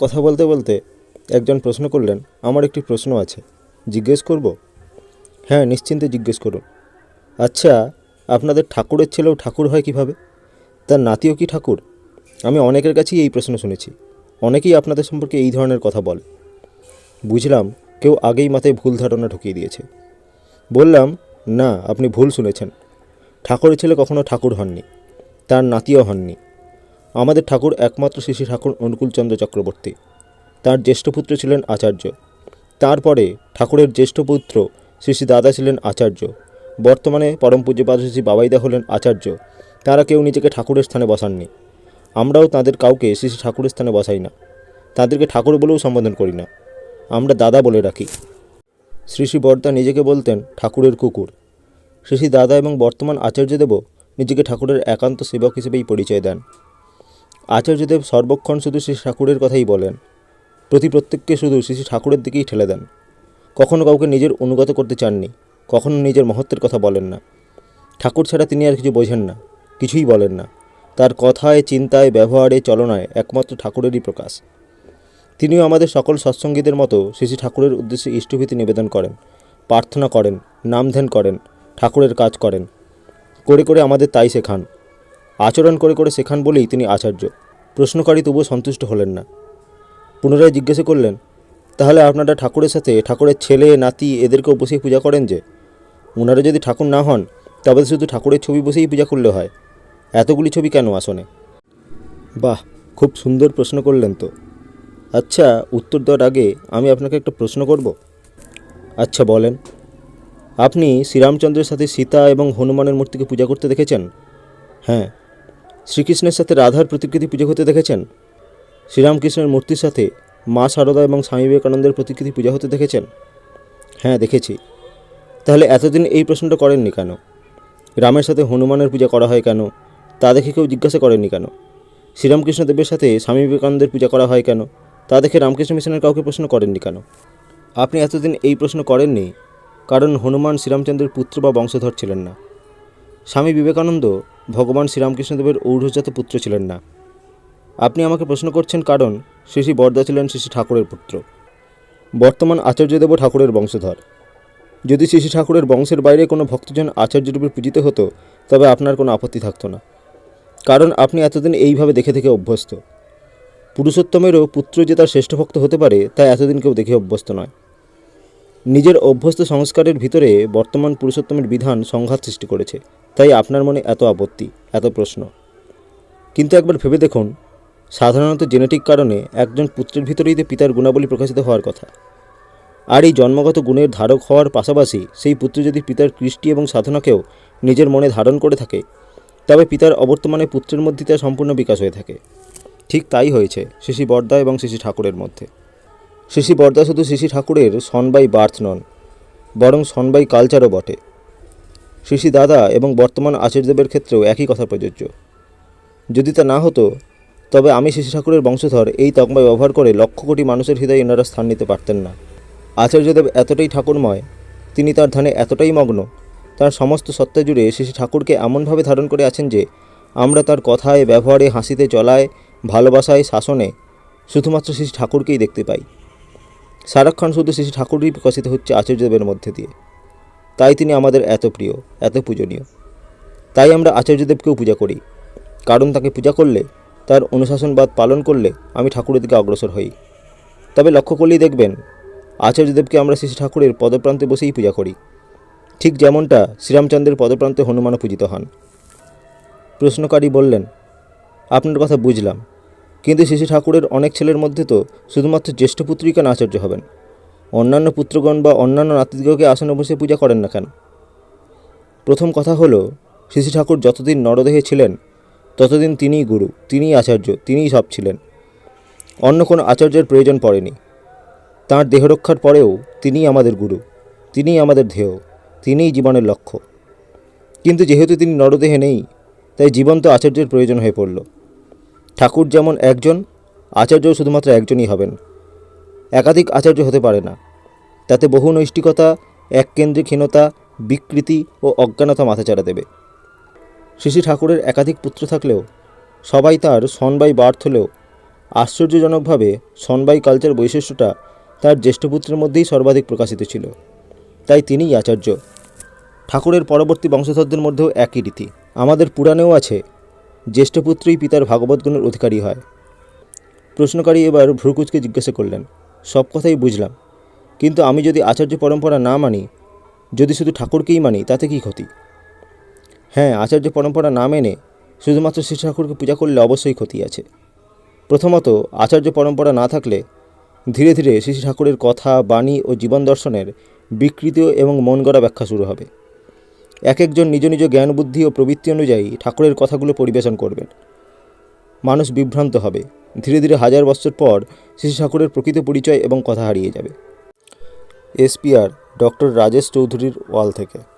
কথা বলতে বলতে একজন প্রশ্ন করলেন, আমার একটি প্রশ্ন আছে, জিজ্ঞেস করব? হ্যাঁ নিশ্চিন্তে জিজ্ঞেস করুন। আচ্ছা আপনাদের ঠাকুরের ছেলেও ঠাকুর হয় কীভাবে? তার নাতিও কি ঠাকুর? আমি অনেকের কাছেই এই প্রশ্ন শুনেছি, অনেকেই আপনাদের সম্পর্কে এই ধরনের কথা বলে। বুঝলাম, কেউ আগেই মাথায় ভুল ধারণা ঢুকিয়ে দিয়েছে। বললাম, না, আপনি ভুল শুনেছেন। ঠাকুরের ছেলে কখনো ঠাকুর হননি, তার নাতিও হননি। আমাদের ঠাকুর একমাত্র শিশি ঠাকুর অনুকূলচন্দ্র চক্রবর্তী। তার জ্যেষ্ঠ পুত্র ছিলেন আচার্য। তারপরে ঠাকুরের জ্যেষ্ঠ পুত্র শ্রী শ্রী দাদা ছিলেন আচার্য। বর্তমানে পরম পূজ্যপাদ শ্রী বাবাইদা হলেন আচার্য। তারা কেউ নিজেকে ঠাকুরের স্থানে বসাননি। আমরাও তাদের কাউকে শ্রী শ্রী ঠাকুরের স্থানে বসাই না। তাদেরকে ঠাকুর বলেও সম্বোধন করি না। আমরা দাদা বলে রাখি। শ্রী শ্রী বর্দা নিজেকে বলতেন ঠাকুরের কুকুর। শ্রী শ্রী দাদা এবং বর্তমান আচার্যদেবও নিজেকে ঠাকুরের একান্ত সেবক হিসেবেই পরিচয় দেন। আচার্যদেব সর্বক্ষণ শুধু শ্রী ঠাকুরের কথাই বলেন। প্রতি প্রত্যেককে শুধু শ্রী ঠাকুরের দিকেই ঠেলে দেন। কখনো কাউকে নিজের অনুগত করতে চাননি, কখনো নিজের মহত্বের কথা বলেন না। ঠাকুর ছাড়া তিনি আর কিছু বোঝেন না, কিছুই বলেন না। তার কথায়, চিন্তায়, ব্যবহারে, চলনায় একমাত্র ঠাকুরেরই প্রকাশ। তিনিও আমাদের সকল সৎসঙ্গীদের মতো শ্রী ঠাকুরের উদ্দেশ্যে ইষ্টভীতি নিবেদন করেন, প্রার্থনা করেন নাম ধ্যান করেন, ঠাকুরের কাজ করেন। করে করে আমাদের তাই শেখান। আচরণ করে করে শেখান বলেই তিনি আচার্য। প্রশ্নকারী তবুও সন্তুষ্ট হলেন না। পুনরায় জিজ্ঞাসা করলেন, তাহলে আপনারা ঠাকুরের সাথে, ঠাকুরের ছেলে, নাতি এদেরকেও বসিয়ে পূজা করেন যে? ওনারা যদি ঠাকুর না হন, তবে শুধু ঠাকুরের ছবি বসেই পূজা করলে হয়। এতগুলি ছবি কেন আসনে? বাহ, খুব সুন্দর প্রশ্ন করলেন তো। আচ্ছা উত্তর দেওয়ার আগে আমি আপনাকে একটা প্রশ্ন করব? আচ্ছা বলেন। আপনি শ্রীরামচন্দ্রের সাথে সীতা এবং হনুমানের মূর্তিকে পূজা করতে দেখেছেন? হ্যাঁ শ্রীকৃষ্ণের সাথে রাধার প্রতিকৃতি পূজা হতে দেখেছেন? শ্রীরামকৃষ্ণের মূর্তির সাথে মা সারদা এবং স্বামী বিবেকানন্দের প্রতিকৃতি পূজা হতে দেখেছেন? হ্যাঁ দেখেছি। তাহলে এতদিন এই প্রশ্নটা করেননি কেন? রামের সাথে হনুমানের পূজা করা হয় কেন? তা দেখে কেউ জিজ্ঞাসা করেননি কেন? শ্রীরামকৃষ্ণ দেবের সাথে স্বামী বিবেকানন্দের পূজা করা হয় কেন? তা দেখে রামকৃষ্ণ মিশনের কাউকে প্রশ্ন করেননি কেন? আপনি এতদিন এই প্রশ্ন করেননি, কারণ হনুমান শ্রীরামচন্দ্রের পুত্র বা বংশধর ছিলেন না। স্বামী বিবেকানন্দ ভগবান শ্রীরামকৃষ্ণদেবের ঔঢ়জাত পুত্র ছিলেন না। আপনি আমাকে প্রশ্ন করছেন কারণ শ্রী শ্রী বরদা ছিলেন শ্রী ঠাকুরের পুত্র। বর্তমান আচার্যদেব ঠাকুরের বংশধর। যদি শ্রী ঠাকুরের বংশের বাইরে কোনো ভক্তজন আচার্যরূপে পূজিত হতো, তবে আপনার কোনো আপত্তি থাকতো না। কারণ আপনি এতদিন এইভাবে দেখে দেখে অভ্যস্ত। পুরুষোত্তমেরও পুত্র যে তার শ্রেষ্ঠ ভক্ত হতে পারে, তা এতদিন কেউ দেখে অভ্যস্ত নয়। নিজের অভ্যস্ত সংস্কারের ভিতরে বর্তমান পুরুষোত্তমের বিধান সংঘাত সৃষ্টি করেছে। তাই আপনার মনে এত আপত্তি, এত প্রশ্ন। কিন্তু একবার ভেবে দেখুন, সাধারণত জেনেটিক কারণে একজন পুত্রের ভিতরেই পিতার গুণাবলী প্রকাশিত হওয়ার কথা। আর এই জন্মগত গুণের ধারক হওয়ার পাশাপাশি সেই পুত্র যদি পিতার কৃষ্টি এবং সাধনাকেও নিজের মনে ধারণ করে থাকে, তবে পিতার অবর্তমানে পুত্রের মধ্যে তার সম্পূর্ণ বিকাশ হয়ে থাকে। ঠিক তাই হয়েছে, শিশি বর্দা এবং শিশি ঠাকুরের মধ্যে। শিশি বর্দা শুধু শিশি ঠাকুরের সন বাই বার্থ নন, বরং সন বাই কালচারও বটে। শিশি দাদা এবং বর্তমান আচার্যদেবের ক্ষেত্রেও একই কথা প্রযোজ্য। যদি তা না হতো, তবে আমি শিশি ঠাকুরের বংশধর এই তকমা ব্যবহার করে লক্ষ কোটি মানুষের হৃদয়ে এনারা স্থান নিতে পারতেন না। আচার্যদেব এতটাই ঠাকুরময়, তিনি তার ধ্যানে এতটাই মগ্ন, তার সমস্ত সত্তা জুড়ে শিশি ঠাকুরকে এমনভাবে ধারণ করে আছেন যে, আমরা তার কথায়, ব্যবহারে, হাসিতে, চলায়, ভালোবাসায়, শাসনে, শুধুমাত্র শিশি ঠাকুরকেই দেখতে পাই। সারাক্ষণ শুধু শ্রী ঠাকুরই বিকশিত হচ্ছে আচার্যদেবের মধ্যে দিয়ে। তাই তিনি আমাদের এত প্রিয়, এত পূজনীয়। তাই আমরা আচার্যদেবকেও পূজা করি। কারণ তাকে পূজা করলে, তার অনুশাসনবাদ পালন করলে আমি ঠাকুরের দিকে অগ্রসর হই। তবে লক্ষ্য করলেই দেখবেন, আচার্যদেবকে আমরা শ্রী ঠাকুরের পদপ্রান্তে বসেই পূজা করি। ঠিক যেমনটা শ্রীরামচন্দ্রের পদপ্রান্তে হনুমানও পূজিত হন। প্রশ্নকারী বললেন, আপনার কথা বুঝলাম। কিন্তু শিশু ঠাকুরের অনেক ছেলের মধ্যে তো শুধুমাত্র জ্যেষ্ঠ পুত্রই কেন আচার্য হবেন। অন্যান্য পুত্রগণ বা অন্যান্য নাতিদিগকে আসনে বসে পূজা করেন না কেন? প্রথম কথা হলো শিশু ঠাকুর যতদিন নরদেহে ছিলেন, ততদিন তিনিই গুরু, তিনিই আচার্য, তিনিই সব ছিলেন। অন্য কোনো আচার্যের প্রয়োজন পড়েনি। তাঁর দেহরক্ষার পরেও তিনিই আমাদের গুরু, তিনিই আমাদের ধ্যেয়, তিনিই জীবনের লক্ষ্য। কিন্তু যেহেতু তিনি নরদেহে নেই, তাই জীবন্ত আচার্যের প্রয়োজন হয়ে পড়ল। ঠাকুর যেমন একজন আচার্য শুধুমাত্র একজনই হবেন। একাধিক আচার্য হতে পারে না। তাতে বহু নৈষ্টিকতা এককেন্দ্রিকহীনতা, বিকৃতি ও অজ্ঞানতা মাথাচাড়া দেবে। শিশি ঠাকুরের একাধিক পুত্র থাকলেও, সবাই তার সন বাই বার্থ হলেও, আশ্চর্যজনকভাবে সনবাই কালচার বৈশিষ্ট্যটা তার জ্যেষ্ঠপুত্রের মধ্যেই সর্বাধিক প্রকাশিত ছিল। তাই তিনিই আচার্য। ঠাকুরের পরবর্তী বংশধরদের মধ্যেও একই রীতি। আমাদের পুরাণেও আছে জ্যেষ্ঠপুত্রই পিতার ভাগবত গুণের অধিকারী হয়। প্রশ্নকারী এবার ভ্রুকুচকে জিজ্ঞাসা করলেন, সব কথাই বুঝলাম, কিন্তু আমি যদি আচার্য পরম্পরা না মানি, যদি শুধু ঠাকুরকেই মানি, তাতে কী ক্ষতি? হ্যাঁ আচার্য পরম্পরা না মেনে শুধুমাত্র শ্রী ঠাকুরকে পূজা করলে অবশ্যই ক্ষতি আছে। প্রথমত, আচার্য পরম্পরা না থাকলে ধীরে ধীরে শ্রী ঠাকুরের কথা, বাণী ও জীবন দর্শনের বিকৃত এবং মন গড়া ব্যাখ্যা শুরু হবে। এক একজন নিজ নিজ জ্ঞান, বুদ্ধি ও প্রবৃত্তি অনুযায়ী ঠাকুরের কথাগুলো পরিবেশন করবেন। মানুষ বিভ্রান্ত হবে। ধীরে ধীরে হাজার বছর পর শ্রী ঠাকুরের প্রকৃত পরিচয় এবং কথা হারিয়ে যাবে। এসপিআর, ডক্টর রাজেশ চৌধুরীর ওয়াল থেকে।